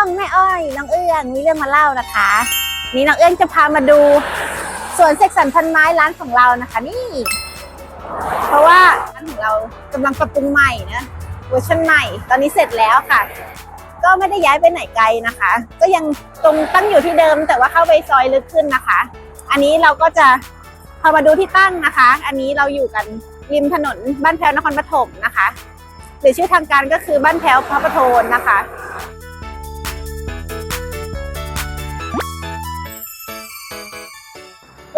่องแม่อ้อย น้องเอื้องมีเรื่องมาเล่านะคะ นี่น้องเอื้องจะพามาดูสวนเซ็กสันพันไม้ร้านของเรานะคะ นี่ เพราะว่าร้านของเรากำลังปรับปรุงใหม่นะเวอร์ชันใหม่ ตอนนี้เสร็จแล้วค่ะ ก็ไม่ได้ย้ายไปไหนไกลนะคะ ก็ยังตรงตั้งอยู่ที่เดิม แต่ว่าเข้าไปซอยลึกขึ้นนะคะ อันนี้เราก็จะพามาดูที่ตั้งนะคะ อันนี้เราอยู่กันริมถนนบ้านแพ้วนครปฐมนะคะหรือชื่อทางการก็คือบ้านแพ้วพระประโทนนะคะ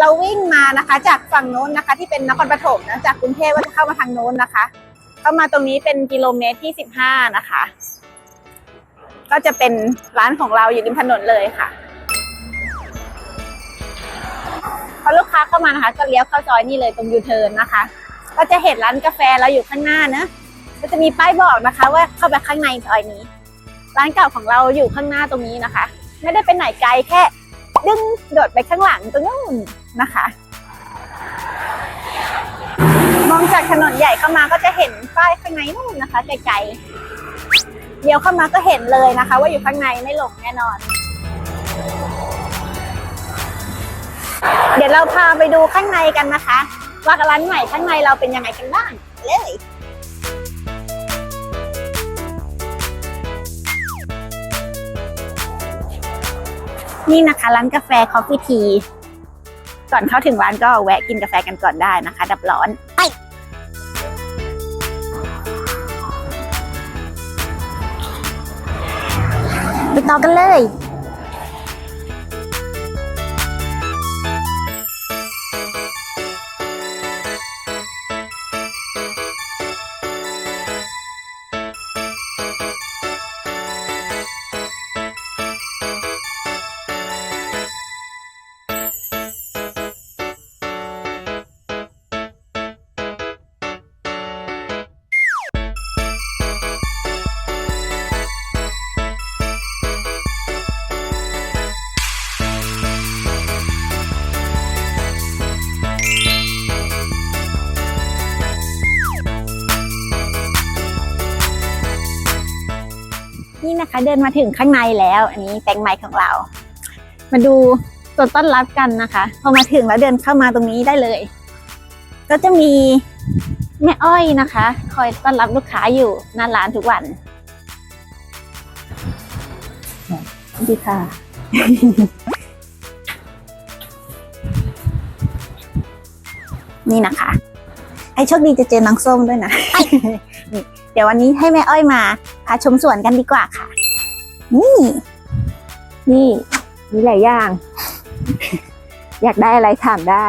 เราวิ่งมานะคะ จากฝั่งโน้นนะคะ ที่เป็นนครปฐมนะจากกรุงเทพก็จะเข้ามาทางโน้นนะคะ เข้ามาตรงนี้เป็นกิโลเมตรที่สิบห้านะคะ ก็จะเป็นร้านของเราอยู่ริมถนนเลยค่ะพอลูกค้าเข้ามานะคะ ก็เลี้ยวเข้าซอยนี่เลยตรงยูเทิร์นนะคะ ก็จะเห็นร้านกาแฟเราอยู่ข้างหน้านะก็จะมีป้ายบอกนะคะ ว่าเข้าไปข้างในซอยนี้ ร้านเก่าของเราอยู่ข้างหน้าตรงนี้นะคะ ไม่ได้เป็นไหนไกลแค่ ดึงโดดไปข้างหลังตรงนู้น นะคะมองจากถนนใหญ่เข้ามาก็จะเห็นป้ายข้างในนู่นนะคะไกลๆเดี๋ยวเข้ามาก็เห็นเลยนะคะ ว่าอยู่ข้างในไม่หลงแน่นอน เดี๋ยวเราพาไปดูข้างในกันนะคะ ว่าร้านใหม่ข้างในเราเป็นยังไงกันบ้างเลยนี่นะคะร้านกาแฟ Coffee Tea ก่อนเข้าถึงร้านก็แวะกินกาแฟกันก่อนได้นะคะ ดับร้อนไปไปต่อกันเลย นะคะ เดินมาถึงข้างในแล้ว อันนี้แปลงใหม่ของเรา มาดูส่วนต้อนรับกันนะคะ พอมาถึงแล้วเดินเข้ามาตรงนี้ได้เลย ก็จะมีแม่อ้อยนะคะ คอยต้อนรับลูกค้าอยู่หน้าร้านทุกวันดีค่ะ นี่นะคะให้โชคดีจะเจอน้องส้มด้วยนะ เดี๋ยววันนี้ให้แม่อ้อยมาพาชมสวนกันดีกว่าค่ะ นี่นี่มีหลายอย่าง อยากได้อะไรถามได้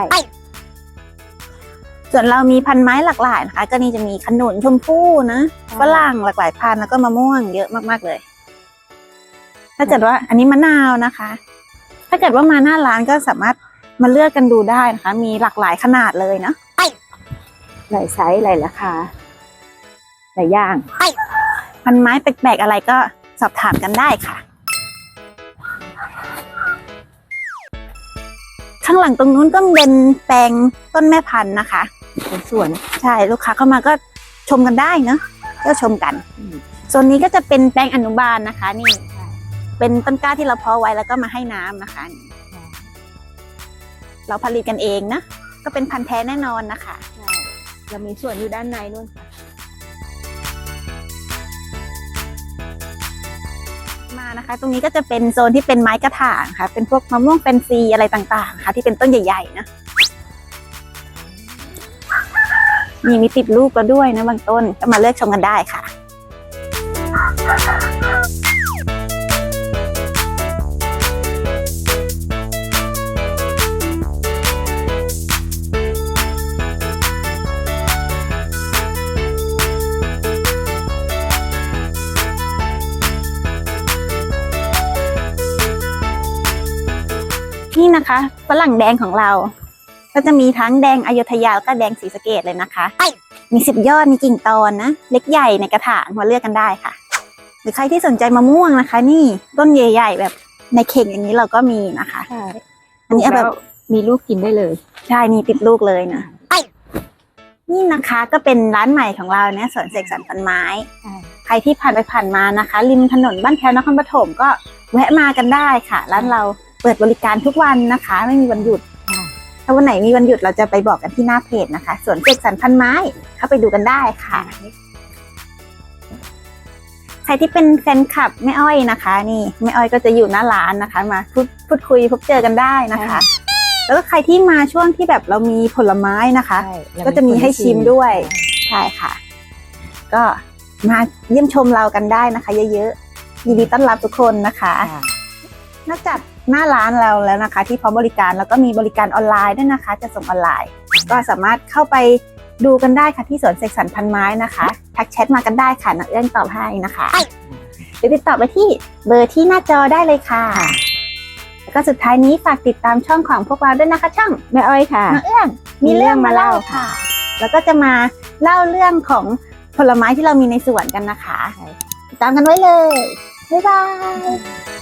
ส่วนเรามีพันไม้หลากหลายนะคะ ก็นี่จะมีขนุนชมพู่นะฝรั่งหลากหลายพันธุ์แล้วก็มะม่วงเยอะมากๆเลย ถ้าเกิดว่าอันนี้มะนาวนะคะ ถ้าเกิดว่ามาหน้าร้านก็สามารถมาเลือกกันดูได้นะคะ มีหลากหลายขนาดเลยนะหลายไซส์หลายราคาหลายอย่างพันไม้แปลกๆอะไรก็ สอบถามกันได้ค่ะ ข้างหลังตรงนู้นก็เป็นแปลงต้นแม่พันธุ์นะคะเป็นสวนใช่ลูกค้าเข้ามาก็ชมกันได้เนอะก็ชมกันอืมส่วนนี้ก็จะเป็นแปลงอนุบาลนะคะ นี่เป็นต้นกล้าที่เราเพาะไว้แล้วก็มาให้น้ำนะคะนี่เราผลิตกันเองนะก็เป็นพันธุ์แท้แน่นอนนะคะใช่เรามีสวนอยู่ด้านในนู่นค่ะ นะคะ ตรงนี้ก็จะเป็นโซนที่เป็นไม้กระถางค่ะ เป็นพวกมะม่วงเป็นซีอะไรต่างๆ ค่ะ ที่เป็นต้นใหญ่ๆนะมีมีติดลูกแล้วด้วยนะบางต้นก็มาเลือกชมกันได้ค่ะ นี่นะคะฝรั่งแดงของเรา ก็จะมีทั้งแดงอยุธยาแล้วก็แดงศรีสะเกดเลยนะคะมีสิบยอดมีกิ่งตอนนะ เล็กใหญ่ในกระถางมาเลือกกันได้ค่ะ หรือใครที่สนใจมะม่วงนะคะ นี่ต้นใหญ่ๆแบบในเข่งอย่างนี้เราก็มีนะคะใช่อันนี้เอาแบบแล้วมีลูกกินได้เลย ใช่นี่ติดลูกเลยนะนี่นะคะก็เป็นร้านใหม่ของเราเนี่ยสวนเสกสรรพันไม้ใช่ใครที่ผ่านไปผ่านมานะคะ ริมถนนบ้านแพ้วนครปฐมก็แวะมากันได้ค่ะ ร้านเรา เปิดบริการทุกวันนะคะ ไม่มีวันหยุด ถ้าวันไหนมีวันหยุดเราจะไปบอกกันที่หน้าเพจนะคะสวนเสกสรรพันไม้เข้าไปดูกันได้ค่ะใครที่เป็นแฟนคลับแม่อ้อยนะคะ นี่แม่อ้อยก็จะอยู่หน้าร้านนะคะ มาพูดพูดคุยพบเจอกันได้นะคะ แล้วก็ใครที่มาช่วงที่แบบเรามีผลไม้นะคะ ก็จะมีให้ชิมด้วยใช่ค่ะ ก็มาเยี่ยมชมเรากันได้นะคะ เยอะๆยินดีต้อนรับทุกคนนะคะนอกจาก หน้าร้านเราแล้วนะคะ ที่พร้อมบริการแล้วก็มีบริการออนไลน์ด้วยนะคะ จะส่งออนไลน์ ก็สามารถเข้าไปดูกันได้ค่ะที่สวนเสกสรรพันไม้นะคะทักแชทมากันได้ค่ะนักเอื้อนตอบให้นะคะหรือติดต่อไปที่เบอร์ที่หน้าจอได้เลยค่ะ แล้วก็สุดท้ายนี้ฝากติดตามช่องของพวกเราด้วยนะคะ ช่องแม่อ้อยค่ะนักเอื้อนมีเรื่องมาเล่าค่ะ แล้วก็จะมาเล่าเรื่องของผลไม้ที่เรามีในสวนกันนะคะติดตามกันไว้เลยบ๊ายบาย